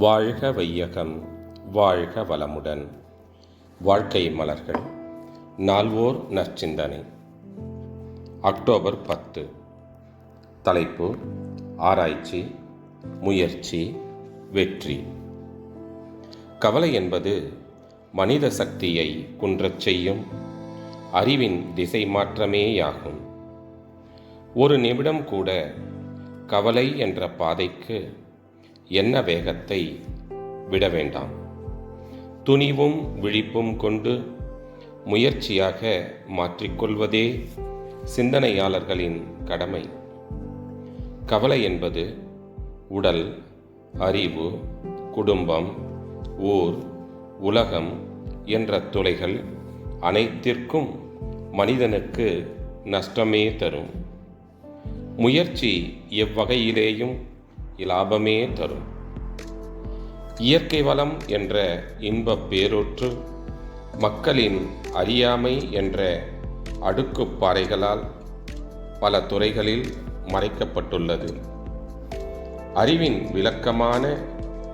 வாழ்க வையகம் வாழ்க வளமுடன். வாழ்க்கை மலர்கள் நால்வோர் நற்சிந்தனை. அக்டோபர் பத்து. தலைப்பு ஆராய்ச்சி முயற்சி வெற்றி. கவலை என்பது மனித சக்தியை குன்றச் செய்யும் அறிவின் திசை மாற்றமேயாகும் ஒரு நிமிடம் கூட கவலை என்ற பாதைக்கு என்ன வேகத்தை விட வேண்டாம். துணிவும் விழிப்பும் கொண்டு முயற்சியாக மாற்றிக்கொள்வதே சிந்தனையாளர்களின் கடமை. கவலை என்பது உடல் அறிவு குடும்பம் ஊர் உலகம் என்ற துளைகள் அனைத்திற்கும் மனிதனுக்கு நஷ்டமே தரும். முயற்சி எவ்வகையிலேயும் இலாபமே தரும். இயற்கை வளம் என்ற இன்பப் பேரூற்று மக்களின் அறியாமை என்ற அடுக்குப்பாறைகளால் பல துறைகளில் மறைக்கப்பட்டுள்ளது. அறிவின் விளக்கமான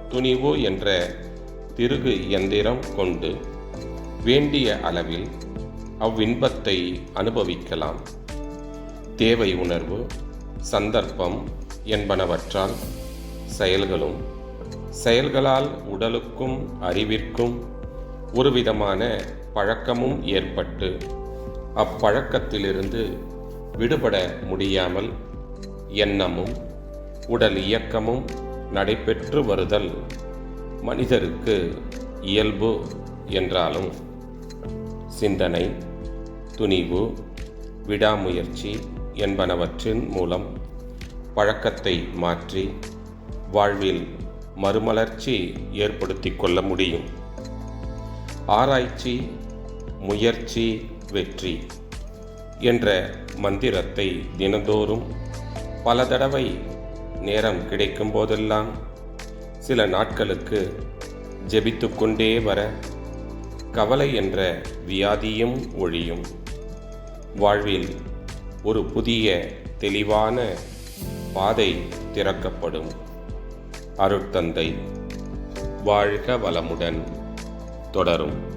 துணிவு என்ற திருகு இயந்திரம் கொண்டு வேண்டிய அளவில் அவ்வின்பத்தை அனுபவிக்கலாம். தேவை உணர்வு சந்தர்ப்பம் என்பனவற்றால் செயல்களும் செயல்களால் உடலுக்கும் அறிவிற்கும் ஒருவிதமான பழக்கமும் ஏற்பட்டு அப்பழக்கத்திலிருந்து விடுபட முடியாமல் எண்ணமும் உடல் இயக்கமும் நடைபெற்று வருதல் மனிதருக்கு இயல்பு என்றாலும் சிந்தனை துணிவு விடாமுயற்சி என்பனவற்றின் மூலம் பழக்கத்தை மாற்றி வாழ்வில் மறுமலர்ச்சி ஏற்படுத்தி கொள்ள முடியும். ஆராய்ச்சி முயற்சி வெற்றி என்ற மந்திரத்தை தினந்தோறும் பல தடவை நேரம் கிடைக்கும் போதெல்லாம் சில நாட்களுக்கு ஜெபித்து கொண்டே வர கவலை என்ற வியாதியும் ஒழியும். வாழ்வில் ஒரு புதிய தெளிவான பாதை திறக்கப்படும். அருட்தந்தை வாழ்க வளமுடன் தொடரும்.